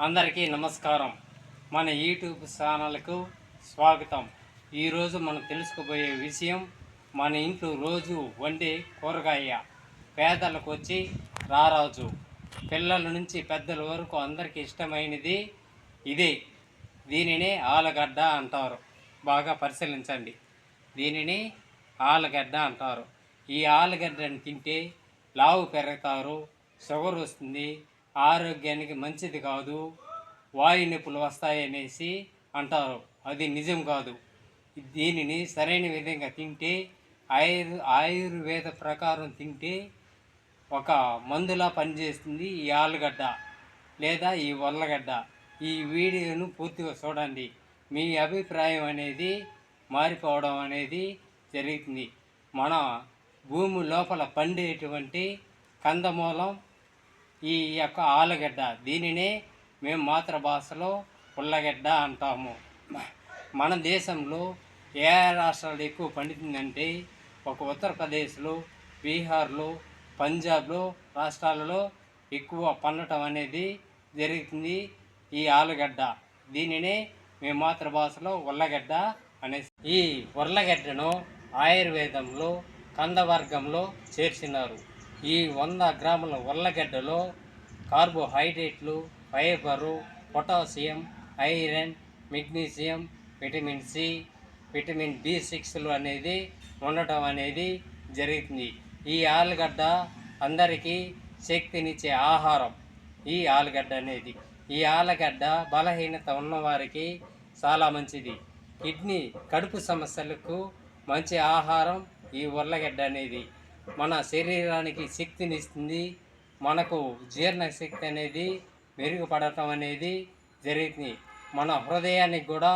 అందరికీ నమస్కారం. మన యూట్యూబ్ ఛానల్కు స్వాగతం. ఈరోజు మనం తెలుసుకోబోయే విషయం మన ఇంట్లో రోజు వండే కూరగాయ. పేదలకు వచ్చి రారాజు. పిల్లల నుంచి పెద్దల వరకు అందరికీ ఇష్టమైనది ఇదే. దీనినే ఆలుగడ్డ అంటారు. బాగా పరిశీలించండి. దీనిని ఆలుగడ్డ అంటారు. ఈ ఆలుగడ్డని తింటే లావు పెరుగుతారు షుగర్ వస్తుంది ఆరోగ్యానికి మంచిది కాదు. వాయు నొప్పులు వస్తాయనేసి అంటారు. అది నిజం కాదు. దీనిని సరైన విధంగా తింటే ఆయుర్ ఆయుర్వేద ప్రకారం తింటే ఒక మందులా పనిచేస్తుంది ఈ ఆలుగడ్డ లేదా ఈ వల్లగడ్డ. ఈ వీడియోను పూర్తిగా చూడండి. మీ అభిప్రాయం అనేది మారిపోవడం అనేది జరుగుతుంది. మన భూమి లోపల పండేటువంటి కందమూలం ఈ యొక్క ఆలుగడ్డ. దీనినే మేము మాతృభాషలో ఉల్లగడ్డ అంటాము. మన దేశంలో ఏ రాష్ట్రాలు ఎక్కువ పండుతుందంటే ఒక ఉత్తరప్రదేశ్లో బీహార్లో పంజాబ్లో రాష్ట్రాలలో ఎక్కువ పండటం అనేది జరుగుతుంది ఈ ఆలుగడ్డ. దీనినే మేము మాతృభాషలో ఉల్లగడ్డ అనే ఈ ఉర్లగడ్డను ఆయుర్వేదంలో కందవర్గంలో చేర్చినారు. ఈ వంద గ్రాముల ఉర్లగడ్డలో కార్బోహైడ్రేట్లు fibre potassium iron magnesium vitamin C vitamin B సిక్స్లు అనేది ఉండటం అనేది జరుగుతుంది ఈ ఆలుగడ్డ అందరికీ శక్తినిచ్చే ఆహారం ఈ ఆలుగడ్డ అనేది. ఈ ఆలుగడ్డ బలహీనత ఉన్నవారికి చాలా మంచిది. కిడ్నీ కడుపు సమస్యలకు మంచి ఆహారం ఈ ఉర్లగడ్డ అనేది. మన శరీరానికి శక్తిని ఇస్తుంది. మనకు జీర్ణ శక్తి అనేది మెరుగుపడటం అనేది జరుగుతుంది. మన హృదయానికి కూడా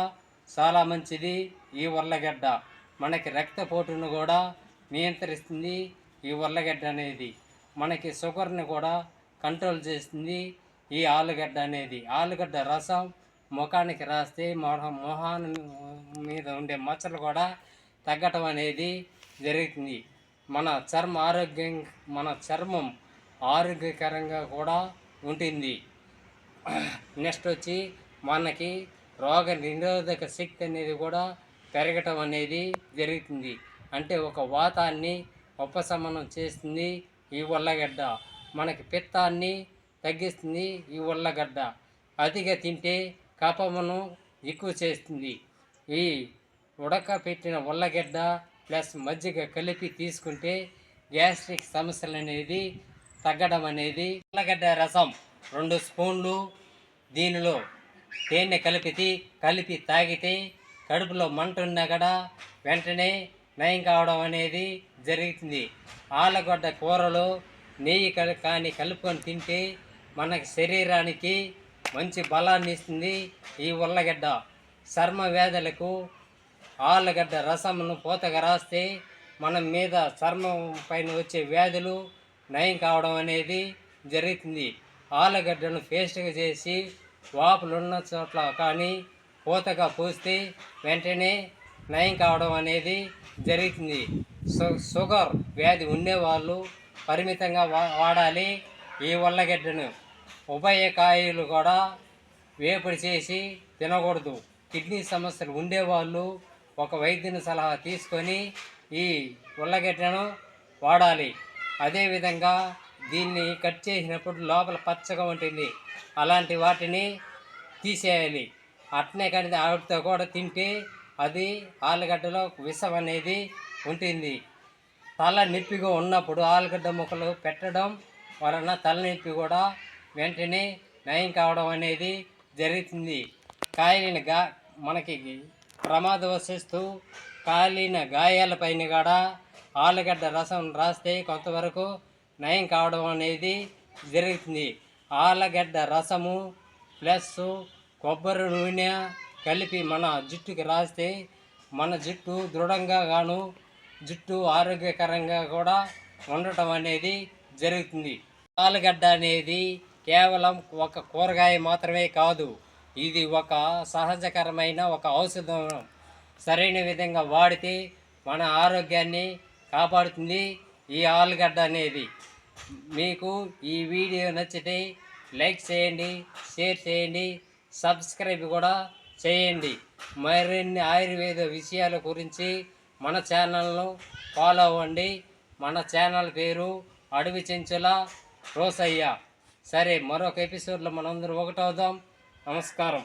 చాలా మంచిది. ఈ ఉర్లగడ్డ మనకి రక్తపోటును కూడా నియంత్రిస్తుంది. ఈ ఉర్లగడ్డ అనేది మనకి షుగర్ని కూడా కంట్రోల్ చేస్తుంది. ఈ ఆలుగడ్డ అనేది ఆలుగడ్డ రసం ముఖానికి రాస్తే మొహం మొహాన్ని మీద ఉండే మచ్చలు కూడా తగ్గటం అనేది జరుగుతుంది. మన చర్మ ఆరోగ్యం మన చర్మం ఆరోగ్యకరంగా కూడా ఉంటుంది. నెక్స్ట్ వచ్చి మనకి రోగ నిరోధక శక్తి అనేది కూడా పెరగటం అనేది జరుగుతుంది. అంటే ఒక వాతాన్ని ఉపశమనం చేస్తుంది ఈ ఉల్లగడ్డ. మనకి పిత్తాన్ని తగ్గిస్తుంది ఈ ఉల్లగడ్డ. అతిగా తింటే కపమును ఎక్కువ చేస్తుంది. ఈ ఉడకపెట్టిన ఉల్లగడ్డ ప్లస్ మజ్జిగ కలిపి తీసుకుంటే గ్యాస్ట్రిక్ సమస్యలు అనేది తగ్గడం అనేది ఉల్లగడ్డ రసం రెండు స్పూన్లు దీనిలో తేనె కలిపి కలిపి తాగితే కడుపులో మంట ఉన్నా కూడా వెంటనే నయం కావడం అనేది జరుగుతుంది. ఆలుగడ్డ కూరలో నెయ్యి కలి కానీ కలుపుకొని తింటే మనకి శరీరానికి మంచి బలాన్ని ఇస్తుంది ఈ ఉల్లగడ్డ. చర్మ వ్యాధులకు ఆలుగడ్డ రసమును పూతగా రాస్తే మన మీద చర్మం పైన వచ్చే వ్యాధులు నయం కావడం అనేది జరుగుతుంది. ఆలుగడ్డను పేస్ట్గా చేసి వాపులున్న చోట్ల కానీ పూతగా పూస్తే వెంటనే నయం కావడం అనేది జరుగుతుంది. షుగర్ వ్యాధి ఉండేవాళ్ళు పరిమితంగా వా వాడాలి. ఈ ఉల్లగడ్డను ఉభయకాయలు కూడా వేపుడు చేసి తినకూడదు. కిడ్నీ సమస్యలు ఉండేవాళ్ళు ఒక వైద్యుని సలహా తీసుకొని ఈ ఉల్లగడ్డను వాడాలి. అదేవిధంగా దీన్ని కట్ చేసినప్పుడు లోపల పచ్చగా ఉంటుంది. అలాంటి వాటిని తీసేయాలి. అట్నే కానీ ఆవిడతో కూడా తింటే అది ఆలుగడ్డలో విషం అనేది ఉంటుంది. తల నొప్పిగా ఉన్నప్పుడు ఆలుగడ్డ ముక్కలు పెట్టడం వలన తలనొప్పి కూడా వెంటనే నయం కావడం అనేది జరుగుతుంది. కాలిన గా మనకి ప్రమాదవశిస్తూ కాలిన గాయాలపైన కూడా ఆలుగడ్డ రసం రాస్తే కొంతవరకు నయం కావడం అనేది జరుగుతుంది. ఆలుగడ్డ రసము ప్లస్ కొబ్బరి నూనె కలిపి మన జుట్టుకి రాస్తే మన జుట్టు దృఢంగా గాను జుట్టు ఆరోగ్యకరంగా కూడా ఉండటం అనేది జరుగుతుంది. ఆలుగడ్డ అనేది కేవలం ఒక కూరగాయ మాత్రమే కాదు. ఇది ఒక సహజకరమైన ఒక ఔషధం. సరైన విధంగా వాడితే మన ఆరోగ్యాన్ని కాపాడుతుంది ఈ ఆలుగడ్డ అనేది. మీకు ఈ వీడియో నచ్చితే లైక్ చేయండి షేర్ చేయండి సబ్స్క్రైబ్ కూడా చేయండి. మరిన్ని ఆయుర్వేద విషయాల గురించి మన ఛానల్ను ఫాలో అవ్వండి. మన ఛానల్ పేరు అడవి చెంచుల రోసయ్య. సరే మరొక ఎపిసోడ్లో మనందరం ఒకటవుదాం. నమస్కారం.